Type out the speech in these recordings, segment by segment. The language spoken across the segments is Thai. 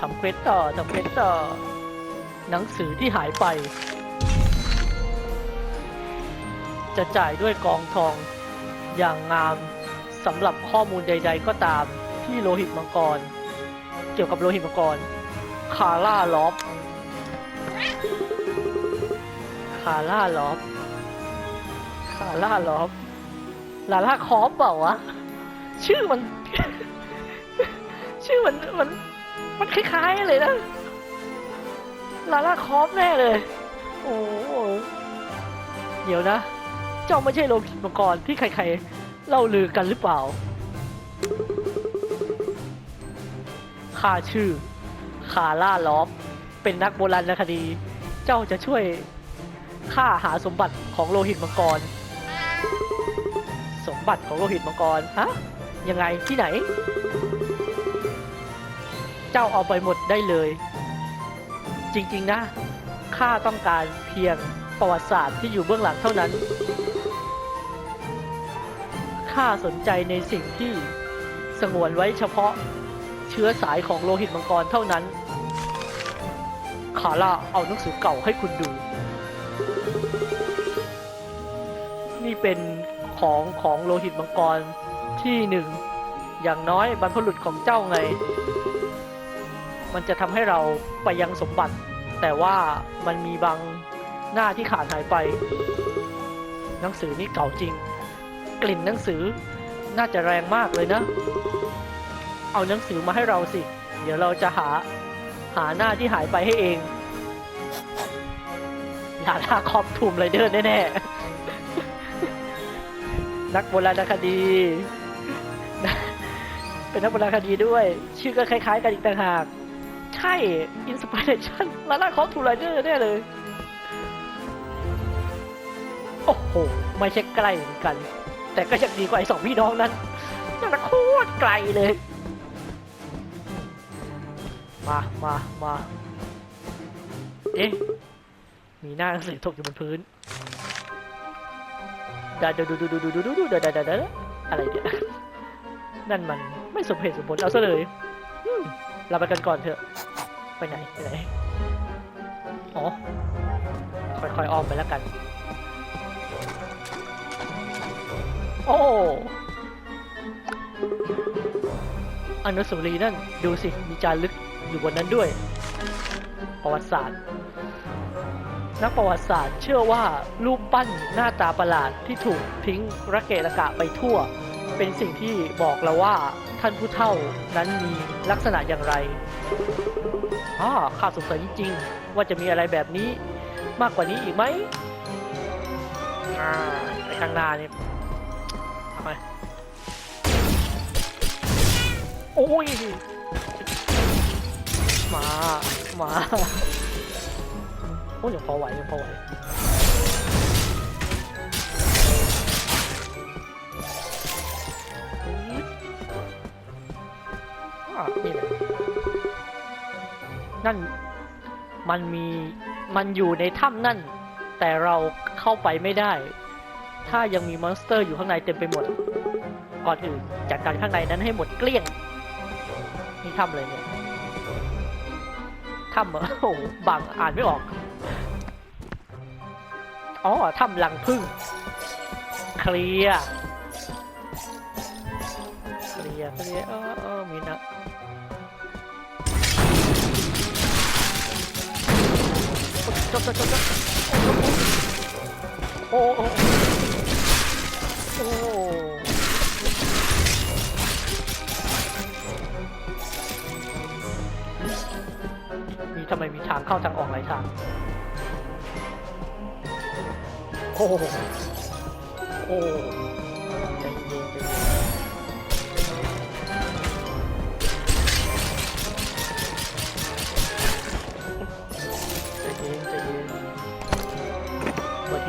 ทำเควสต่อทำเควสต่อ หนังสือที่หายไป จะจ่ายด้วยกองทองอย่างงามสำหรับข้อมูลใด ๆ ก็ตามที่โลหิตมังกร เกี่ยวกับโลหิตมังกร คาร่าลอฟคาร่าลอฟคาร่าลอฟลาล่าคอฟเปล่าวะ ชื่อมัน ชื่อมันมัน มันคล้ายๆเลยนะลาล่าคอฟแน่เลย โอ้โหเดี๋ยวนะ เจ้าไม่ใช่โลหิตมังกรที่ใครๆเล่าลือกันหรือเปล่าข้าชื่อคาร่าลอฟเป็นนักโบราณคดี เจ้าจะช่วยข้าหาสมบัติของโลหิตมังกร สมบัติของโลหิตมังกร ฮะ ยังไงที่ไหน เจ้าเอาไปหมดได้เลย จริงๆนะ ข้าต้องการเพียงประวัติศาสตร์ที่อยู่เบื้องหลังเท่านั้น ข้าสนใจในสิ่งที่สงวนไว้เฉพาะเชื้อสายของโลหิตมังกรเท่านั้นคาร่าเอาหนังสือเก่าให้คุณดู นี่เป็นของของโลหิตมังกรที่หนึ่ง อย่างน้อยบรรพบุรุษของเจ้าไง มันจะทำให้เราไปยังสมบัติ แต่ว่ามันมีบางหน้าที่ขาดหายไป หนังสือนี่เก่าจริง กลิ่นหนังสือน่าจะแรงมากเลยนะ เอาหนังสือมาให้เราสิ เดี๋ยวเราจะหาหาหน้าที่หายไปให้เองลาล่าคอปทูมไรเดอร์แน่ๆ นักโบราณคดี เป็นนักโบราณคดีด้วย ชื่อก็คล้ายๆกันอีกต่างหาก ใช่อินสปิเรชันลาล่าคอปทูไรเดอร์แน่เลย โอ้โห ไม่ใช่ใกล้เหมือนกัน แต่ก็ยังดีกว่าไอ้สองพี่น้องนั้นนั่นนะโคตรไกลเลย มามามาเอ๊ะ มีหน้าหนังสือตกอยู่บนพื้นดาดูดูดูดูดูดูดูดูดาดาดาอะไรเนี่ย นั่นมันไม่สมเหตุสมผลเอาซะเลยอืม เราไปกันก่อนเถอะ ไปไหนไปไหน อ๋อ ค่อยๆอ้อมไปแล้วกัน โอ้อนุสาวรีย์นั่น ดูสิ มีจารึกอยู่บนนั้นด้วย ประวัติศาสตร์ นักประวัติศาสตร์เชื่อว่ารูปปั้นหน้าตาประหลาดที่ถูกทิ้งระเกะระกะไปทั่ว เป็นสิ่งที่บอกเราว่าท่านผู้เฒ่านั้นมีลักษณะอย่างไรอ๋อข้าสงสัยจริงๆว่าจะมีอะไรแบบนี้มากกว่านี้อีกไหมอ่าไปข้างหน้านี่ทำไมโอ้ยมา มา โอ้ยยังพอไหวยังพอไหว นี่แหละนั่นมันมีมันอยู่ในถ้ำนั่น แต่เราเข้าไปไม่ได้ ถ้ายังมีมอนสเตอร์อยู่ข้างในเต็มไปหมด ก่อนอื่นจัดการข้างในนั้นให้หมดเกลี้ยงนี่ถ้ำเลยเนี่ยถ้ำเหรอโอ้โหบังอ่านไม่ออกอ๋อถ้ำลังพึ่งเคลียร์เคลียร์เคลียร์เออเออมีนะ จบจับจับจับโอ้โอ้โอ้มีทำไมมีทางเข้าทางออกหลายทางโอ้โหโอ้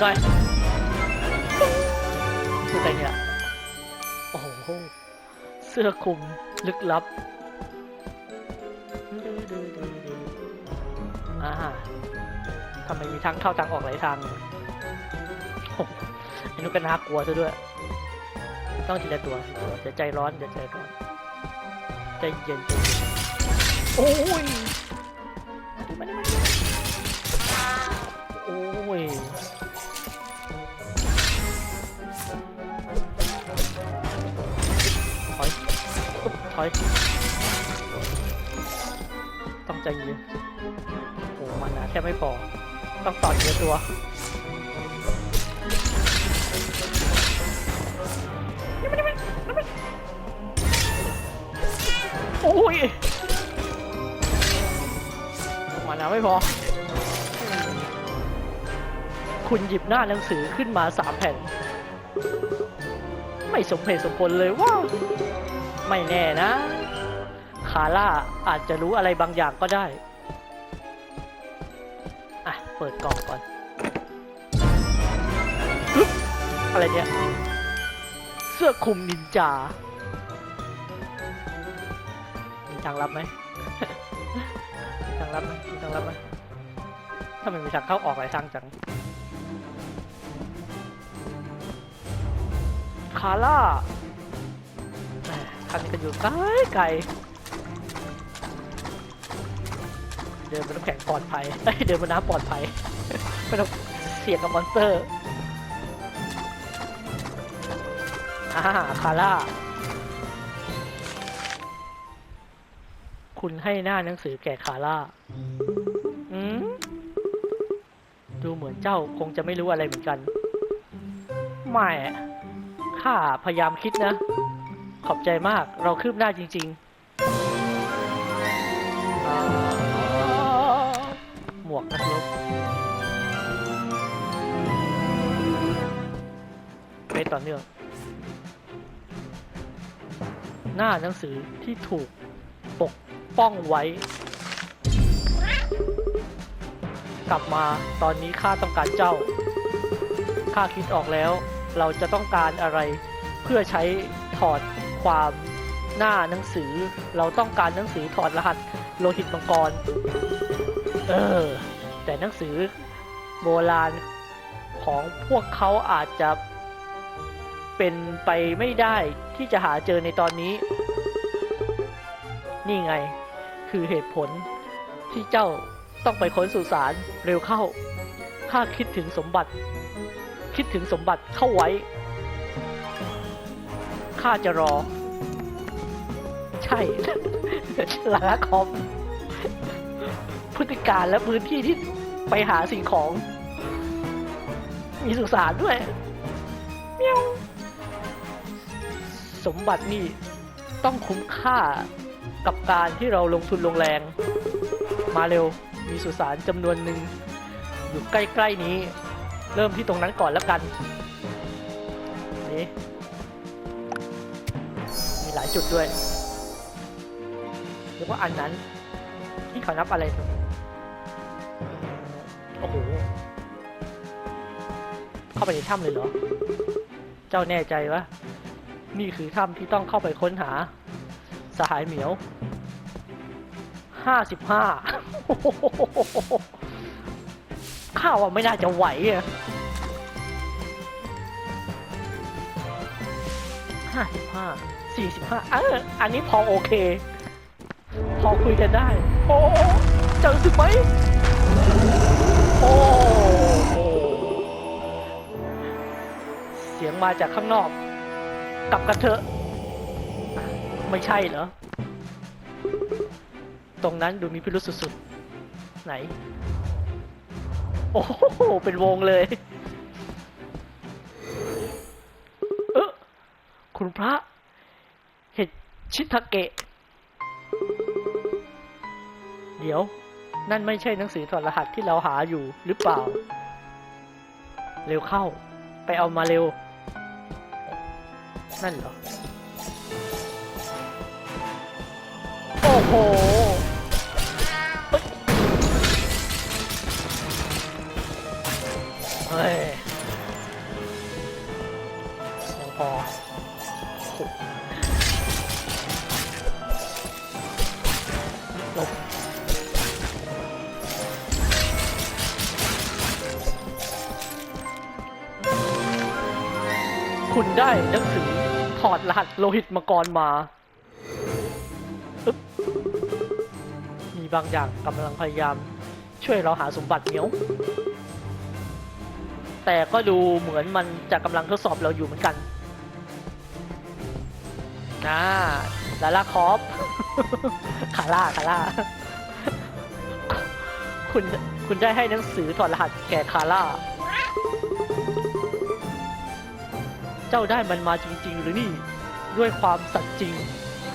เปิดทิปได้ดูใจเนี่ยโอ้โหเสื้อคลุมลึกลับอ่าทำไมมีทางเข้าทางออกหลายทางโอ้โหอันนี้ก็น่ากลัวซะด้วย ต้องทีละตัวทีละตัวใจร้อนอย่าใจร้อน ใจเย็นใจเย็นโอ้ย อยต้องใจเย็นโอ้มันนะแค่ไม่พอ ต้องต่อเยอะตัวโอ้ยมานะไม่พอ คุณหยิบหน้าหนังสือขึ้นมาสามแผ่น ไม่สมเหตุสมผลเลยว่า ไม่แน่นะ คาร่าอาจจะรู้อะไรบางอย่างก็ได้ อะ เปิดกล่องก่อน อะไรเนี่ย เสื้อคลุมนินจา มีทางลับไหม มีทางลับไหมมีทางลับไหมถ้ามันมีทางเข้าออกหลายทางจัง คาร่า แหม่ทางนี้ก็อยู่ไกลไกลเดินบนน้ำแข็งปลอดภัยเดินบนน้ำปลอดภัยไม่ต้องเสี่ยงกับมอนสเตอร์อ่าคาร่า คุณให้หน้าหนังสือแก่คาร่า อืมดูเหมือนเจ้าคงจะไม่รู้อะไรเหมือนกัน ไม่ข้าพยายามคิดนะ อบใจมาก เราคืบหน้าจริง ๆ หมวกนักรบไปต่อเนื่องหน้าหนังสือที่ถูกปกป้องไว้ กลับมาตอนนี้ข้าต้องการเจ้าข้าคิดออกแล้ว เราจะต้องการอะไรเพื่อใช้ถอด ความหน้าหนังสือ เราต้องการหนังสือถอดรหัสโลหิตมังกร เออ แต่หนังสือโบราณของพวกเขาอาจจะเป็นไปไม่ได้ที่จะหาเจอในตอนนี้ นี่ไง คือเหตุผลที่เจ้าต้องไปค้นสุสานเร็วเข้า ข้าคิดถึงสมบัติ คิดถึงสมบัติเข้าไว้ ข้าจะรอ ใช่ลาคอม พฤติการและพื้นที่ที่ไปหาสิ่งของ มีสุสานด้วยเมียวสมบัตินี่ต้องคุ้มค่ากับการที่เราลงทุนลงแรง มาเร็ว มีสุสานจำนวนหนึ่ง อยู่ใกล้ ๆ นี้ เริ่มที่ตรงนั้นก่อนแล้วกัน นี่ จุดด้วยหรือว่าอันนั้นที่เขานับอะไรโอ้โหเข้าไปในถ้ำเลยเหรอ เจ้าแน่ใจวะนี่คือถ้ำที่ต้องเข้าไปค้นหา สหายเหมียวห้าสิบห้าข้าว่าไม่น่าจะไหวอะห้าสิบห้า สี่สิบห้าเอออันนี้พอโอเค พอคุยกันได้ โอ้เจอสึกไหมโอ้เสียงมาจากข้างนอก กลับกันเถอะ ไม่ใช่เหรอ ตรงนั้นดูมีพิรุษสุดๆ ไหน โอ้โห เป็นวงเลยเออคุณพระ ชิทาเกะ เดี๋ยว นั่นไม่ใช่หนังสือถอดรหัสที่เราหาอยู่หรือเปล่า เร็วเข้า ไปเอามาเร็ว นั่นเหรอ โอ้โหเฮ้ย คุณได้หนังสือถอดรหัสโลหิตมังกรมาอึ๊บบางอย่างกำลังพยายาม ช่วยเราหาสมบัติเหมียว แต่ก็ดูเหมือนมันจะกำลังทดสอบเราอยู่เหมือนกันอ่าลาลาคอฟคาร่าคาร่าคุณ คุณได้ให้หนังสือถอดรหัสแก่คาร่า เจ้าได้มันมาจริง ๆ หรือนี่ ด้วยความสัตย์จริง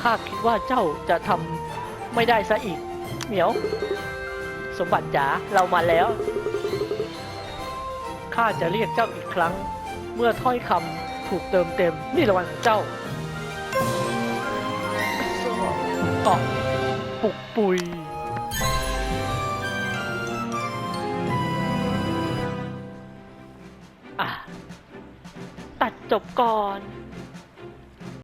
ข้าคิดว่าเจ้าจะทำไม่ได้ซะอีก เหมียว สมบัติจ๋าเรามาแล้ว ข้าจะเรียกเจ้าอีกครั้ง เมื่อถ้อยคำถูกเติมเต็ม นี่รางวัลของเจ้าตอกปุกปุย จบก่อน